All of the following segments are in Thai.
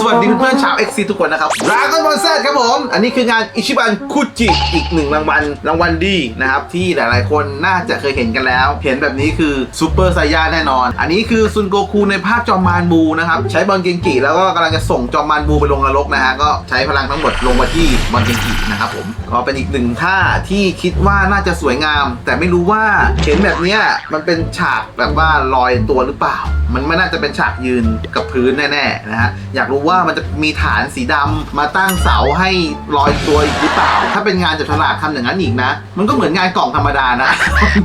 สวัสดีเพื่อนๆชาว XC ทุกคนนะครับราก้อนบอลเซครับผม อันนี้คืองานอิชิบันคุจิอีกหนึ่งรางวัลรางวัลดีนะครับ ที่หลายๆคนน่าจะเคยเห็นกันแล้ว เห็นแบบนี้คือซูเปอร์ไซย่าแน่นอน อันนี้คือซุนโกคูในภาคจอมมานบูนะครับ ใช้บอลเกงกิแล้วก็กำลังจะส่งจอมมานบูไปลงนรกนะฮะก็ใช้พลังทั้งหมดลงมาที่บอลเกงกินะครับผมก็เป็นอีกหนึ่งท่าที่คิดว่าน่าจะสวยงาม แต่ไม่รู้ว่าเห็นแบบเนี้ยมันเป็นฉากแบบว่าลอยตัวหรือเปล่า มันไม่น่าจะเป็นฉากยืนกับพื้นแน่ๆนะฮะอยากรู้ว่ามันจะมีฐานสีดำมาตั้งเสาให้ลอยตัวอีกหรือเปล่า ถ้าเป็นงานจับฉลากทำอย่างนั้นอีกนะ มันก็เหมือนงานกล่องธรรมดานะ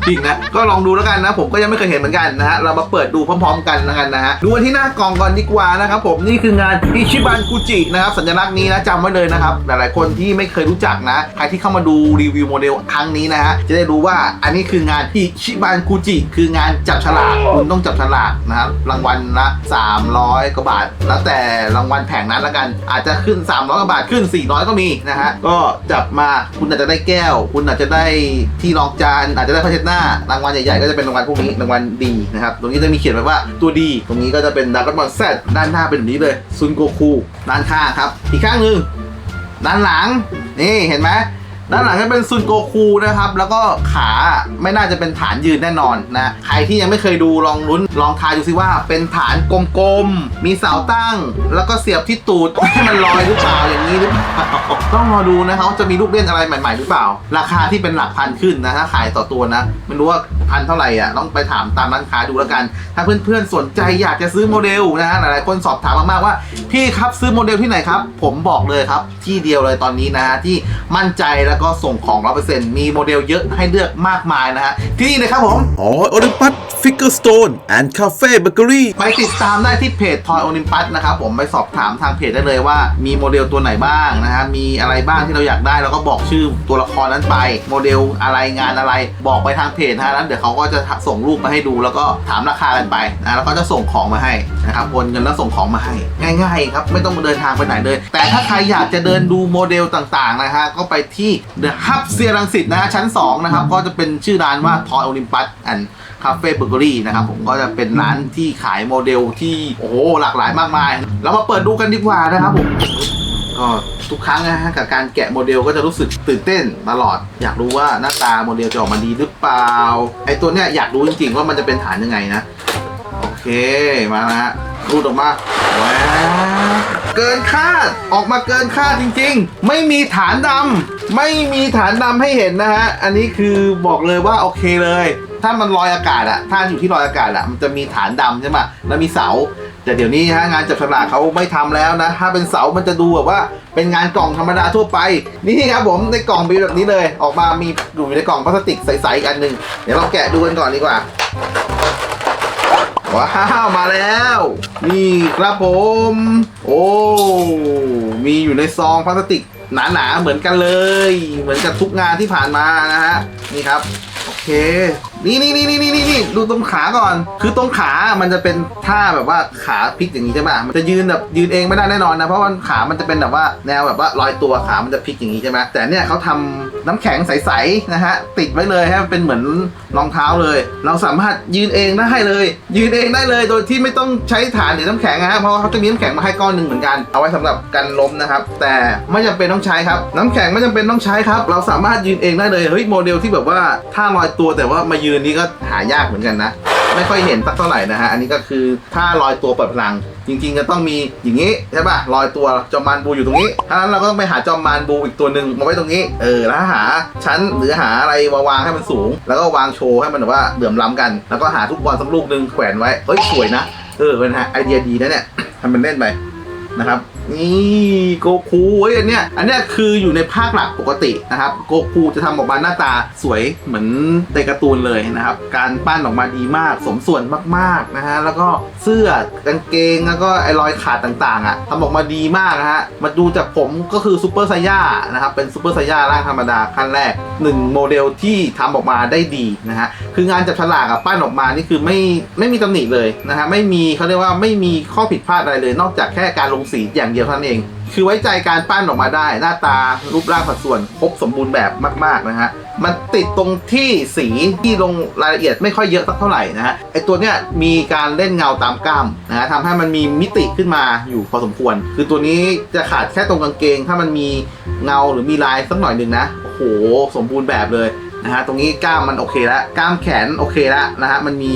จริงนะก็ลองดูแล้วกันนะ ผมก็ยังไม่เคยเห็นเหมือนกันนะฮะเรามาเปิดดูพร้อม ๆ กันแล้วกันนะฮะดูที่หน้ากล่องก่อนดีกว่านะครับผมนี่คืองานอิชิบันกุจินะครับสัญลักษณ์นี้นะจำไว้เลยนะครับหลายๆคนที่ไม่เคยรู้จักนะใครที่เข้ามาดูรีวิวโมเดลครั้งนี้นะฮะจะได้รู้ว่าอันนี้คืองานอิชิบันกุจิคืองานจับฉลากคุณต้องจับฉลากนะครับรางวัลละ300กว่าบาทแล้วแต่รางวัลแผงนั้นละกัน อาจจะขึ้น 300กว่าบาทขึ้น 400 ก็มีนะฮะ ก็จับมาคุณอาจจะได้แก้ว คุณอาจจะได้ที่รองจานอาจจะได้ผ้าเช็ดหน้ารางวัลใหญ่ๆก็จะเป็นรางวัลพวกนี้รางวัลดีนะครับตรงนี้จะมีเขียนไว้ว่าตัวดี ตรงนี้ก็จะเป็นดากอนบอลแซดด้านหน้าเป็นแบบนี้เลยซุนโกคูด้านข้างครับ อีกข้างหนึ่งด้านหลังนี่เห็นไหม ด้านหลังจะเป็นซุนโกคูนะครับ แล้วก็ขาไม่น่าจะเป็นฐานยืนแน่นอนนะ ใครที่ยังไม่เคยดูลองลุ้นลองทายดูซิว่าเป็นฐานกลมๆ มีเสาตั้ง แล้วก็เสียบที่ตูดให้มันลอยหรือเปล่าอย่างนี้หรือเปล่าต้องรอดูนะครับว่าจะมีลูกเล่นอะไรใหม่ ๆ หรือเปล่า ราคาที่เป็นหลักพันขึ้นนะถ้าขายต่อตัวนะไม่รู้ว่า พันเท่าไหร่อะต้องไปถามตามร้านค้าดูแล้วกัน ถ้าเพื่อนๆสนใจอยากจะซื้อโมเดลนะฮะหลายๆคนสอบถามมามากๆว่า พี่ครับซื้อโมเดลที่ไหนครับ ผมบอกเลยครับ ที่เดียวเลยตอนนี้นะฮะที่มั่นใจแล้วก็ส่งของ100%มีโมเดลเยอะให้เลือกมากมายนะฮะที่นี่เลยครับผมอ๋อโอลิมปัสฟิกเกอร์สโตนแอนด์คาเฟ่เบเกอรี่ไปติดตามได้ที่เพจ Toy Olympus นะครับผมไปสอบถามทางเพจได้เลยว่า มีโมเดลตัวไหนบ้างนะฮะมีอะไรบ้างที่เราอยากได้ แล้วก็บอกชื่อตัวละครนั้นไป โมเดลอะไรงานอะไร บอกไปทางเพจนะฮะแล้วเดี๋ยวเขาก็จะส่งรูปมาให้ดูแล้วก็ถามราคากันไปนะแล้วก็จะส่งของมาให้นะครับโอนเงินแล้วส่งของมาให้ ง่ายๆครับไม่ต้องมาเดินทางไปไหนเลย แต่ถ้าใครอยากจะเดินดูโมเดลต่างๆนะฮะก็ไปที่ The Hub เซียรังสิตนะฮะชั้น 2 นะครับ ก็จะเป็นชื่อร้านว่า Toy Olympus and คาเฟ่เบเกอรี่นะครับผมก็จะเป็นร้านที่ขายโมเดลที่โอ้โหหลากหลายมากมายเรามาเปิดดูกันดีกว่านะครับผม ก็ทุกครั้งนะฮะกับการแกะโมเดลก็จะรู้สึกตื่นเต้นตลอด อยากรู้ว่าหน้าตาโมเดลจะออกมาดีหรือเปล่าไอตัวเนี้ยอยากรู้จริงๆว่ามันจะเป็นฐานยังไงนะ โอเคมานะฮะรูดออกมาว้าวเกินคาดออกมาเกินคาดจริงๆ ไม่มีฐานดำไม่มีฐานดำให้เห็นนะฮะอันนี้คือบอกเลยว่าโอเคเลย ถ้ามันลอยอากาศอะถ้าอยู่ที่ลอยอากาศอะมันจะมีฐานดำใช่ไหมแล้วมีเสา แต่เดี๋ยวนี้ฮะงานจับฉลากเขาไม่ทำแล้วนะ ถ้าเป็นเสามันจะดูแบบว่าเป็นงานกล่องธรรมดาทั่วไป นี่ครับผมในกล่องเป็นแบบนี้เลย ออกมามีอยู่ในกล่องพลาสติกใสๆอีกอันหนึ่งเดี๋ยวเราแกะดูกันก่อนดีกว่า ว้าว มาแล้ว นี่ครับผม โอ้มีอยู่ในซองพลาสติกหนาๆเหมือนกันเลย เหมือนกับทุกงานที่ผ่านมานะฮะนี่ครับโอเคนี่นี่นี่นี่นี่นี่ดูตรงขาก่อน คือตรงขา มันจะเป็นท่าแบบว่าขาพลิกอย่างนี้ใช่ไหมมันจะยืนแบบยืนเองไม่ได้แน่นอนนะ เพราะว่าขา มันจะเป็นแบบว่าแนวแบบว่าลอยตัวขา มันจะพลิกอย่างนี้ใช่ไหมแต่เนี่ยเขาทำน้ำแข็งใสๆนะฮะติดไว้เลยให้มันเป็นเหมือนรองเท้าเลย เราสามารถยืนเองได้เลย ยืนเองได้เลยโดยที่ไม่ต้องใช้ฐานหรือน้ำแข็งนะฮะเพราะเขาจะมีน้ำแข็งมาให้ก้อนหนึ่งเหมือนกัน เอาไว้สำหรับกันล้มนะครับ แต่ไม่จำเป็นต้องใช้ครับน้ำแข็งไม่จำเป็นต้องใช้ครับ เราสามารถยืนเองได้เลยเฮ้ยโมเดลที่แบบว่าท่าลอยตัวแต่ว่ามายืนนี่ก็หายากเหมือนกันนะ ไม่ค่อยเห็นสักเท่าไหร่นะฮะ อันนี้ก็คือท่าลอยตัวเปิดพลัง จริงๆก็ต้องมีอย่างนี้ใช่ป่ะลอยตัวจอมมานบูอยู่ตรงนี้ถ้านั้นเราก็ต้องไปหาจอมมานบูอีกตัวหนึ่งมาไว้ตรงนี้ เออ แล้วหาชั้นหรือหาอะไรมาวางให้มันสูง แล้วก็วางโชว์ให้มันแบบว่าเดือมล้ำกัน แล้วก็หาทุกบอลสักลูกหนึ่งแขวนไว้ เฮ้ยสวยนะ เออเป็นฮะไอเดียดีนะเนี่ยทำเป็นเล่นไป นะครับนี่โกคูเฮ้ยอันเนี้ยอันเนี้ยคืออยู่ในภาคหลักปกตินะครับโกคูจะทำออกมาหน้าตาสวยเหมือนในการ์ตูนเลยนะครับ การปั้นออกมาดีมากสมส่วนมากๆนะฮะแล้วก็เสื้อกางเกงแล้วก็ไอ้รอยขาดต่างๆอะทำออกมาดีมากนะฮะมาดูจากผมก็คือซูเปอร์ไซย่านะครับเป็นซูเปอร์ไซย่าร่างธรรมดาขั้นแรกหนึ่งโมเดลที่ทำออกมาได้ดีนะฮะคืองานจับฉลากอะปั้นออกมานี่คือไม่ไม่มีตำหนิเลยนะฮะไม่มีเขาเรียกว่าไม่มีข้อผิดพลาดอะไรเลย นอกจากแค่การลงสีอย่างเดียวเท่านั้นเอง คือไว้ใจการปั้นออกมาได้ หน้าตารูปร่างสัดส่วนครบสมบูรณ์แบบมากๆนะฮะมันติดตรงที่สีที่ลงรายละเอียดไม่ค่อยเยอะสักเท่าไหร่นะฮะไอตัวเนี้ยมีการเล่นเงาตามกล้ามนะฮะทำให้มันมีมิติขึ้นมาอยู่พอสมควร คือตัวนี้จะขาดแค่ตรงกางเกง ถ้ามันมีเงาหรือมีลายสักหน่อยหนึ่งนะโอ้โหสมบูรณ์แบบเลย นะฮะตรงนี้กล้ามมันโอเคแล้วกล้ามแขนโอเคแล้วนะฮะมันมี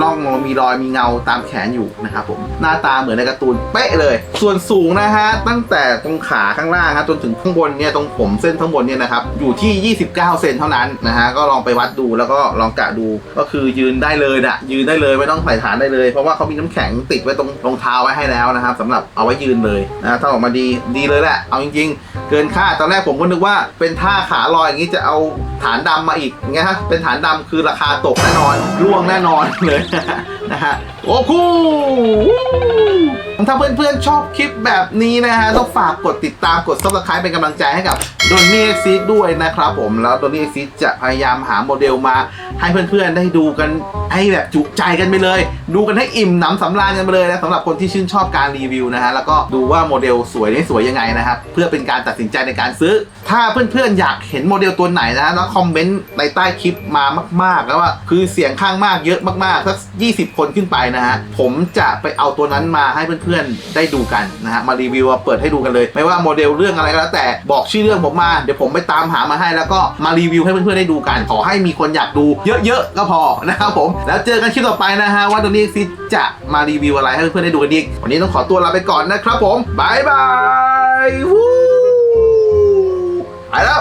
ร่องมีรอยมีเงาตามแขนอยู่นะครับผมหน้าตาเหมือนในการ์ตูนเป๊ะเลย ส่วนสูงนะฮะตั้งแต่ตรงขาข้างล่างฮะจนถึงข้างบนเนี่ยตรงผมเส้นข้างบนเนี่ยนะครับอยู่ที่ 29 เซนเท่านั้นนะฮะก็ลองไปวัดดูแล้วก็ลองกะดูก็คือยืนได้เลยนะยืนได้เลยไม่ต้องใส่ฐานได้เลยเพราะว่าเขามีน้ำแข็งติดไว้ตรงรองเท้าไว้ให้แล้วนะครับสำหรับเอาไว้ยืนเลยนะถ้าออกมาดีดีเลยแหละเอาจริง ๆ เกินคาดตอนแรกผมก็นึกว่าเป็นท่าขาลอยอย่างนี้จะเอาฐานดำมาอีกอย่างเงี้ยฮะเป็นฐานดำคือราคาตกแน่นอนร่วงแน่นอนเลยนะฮะโอ้คู่ ถ้าเพื่อนๆชอบคลิปแบบนี้นะฮะต้องฝากกดติดตามกด subscribe เป็นกำลังใจให้กับโดนนี่เอ็กซิด้วยนะครับผมแล้วโดนนี่เอ็กซิจะพยายามหาโมเดลมา ให้เพื่อนๆได้ดูกันให้แบบจุใจกันไปเลย ดูกันให้อิ่มหนำสำราญกันไปเลยนะสำหรับคนที่ชื่นชอบการรีวิวนะฮะแล้วก็ดูว่าโมเดลสวยไม่สวยยังไงนะครับเพื่อเป็นการตัดสินใจในการซื้อ ถ้าเพื่อนๆอยากเห็นโมเดลตัวไหนนะแล้วคอมเมนต์ในใต้คลิปมามากๆแล้วว่าคือเสียงข้างมากเยอะมากๆสัก20 คนขึ้นไปนะฮะผมจะไปเอาตัวนั้นมาให้เพื่อนๆได้ดูกันนะฮะมารีวิวมาเปิดให้ดูกันเลย ไม่ว่าโมเดลเรื่องอะไรก็แล้วแต่บอกชื่อเรื่องผมมาเดี๋ยวผมไปตามหามาให้แล้วก็มารีวิวให้เพื่อนๆได้ดูกันขอให้มีคนอยากดูเยอะๆก็พอนะครับผมแล้วเจอกันคลิปต่อไปนะฮะว่าตัวนี้ซิจะมารีวิวอะไรให้เพื่อนๆได้ดูกันอีกวันนี้ต้องขอตัวลาไปก่อนนะครับผมบายบายวู้ไปแล้ว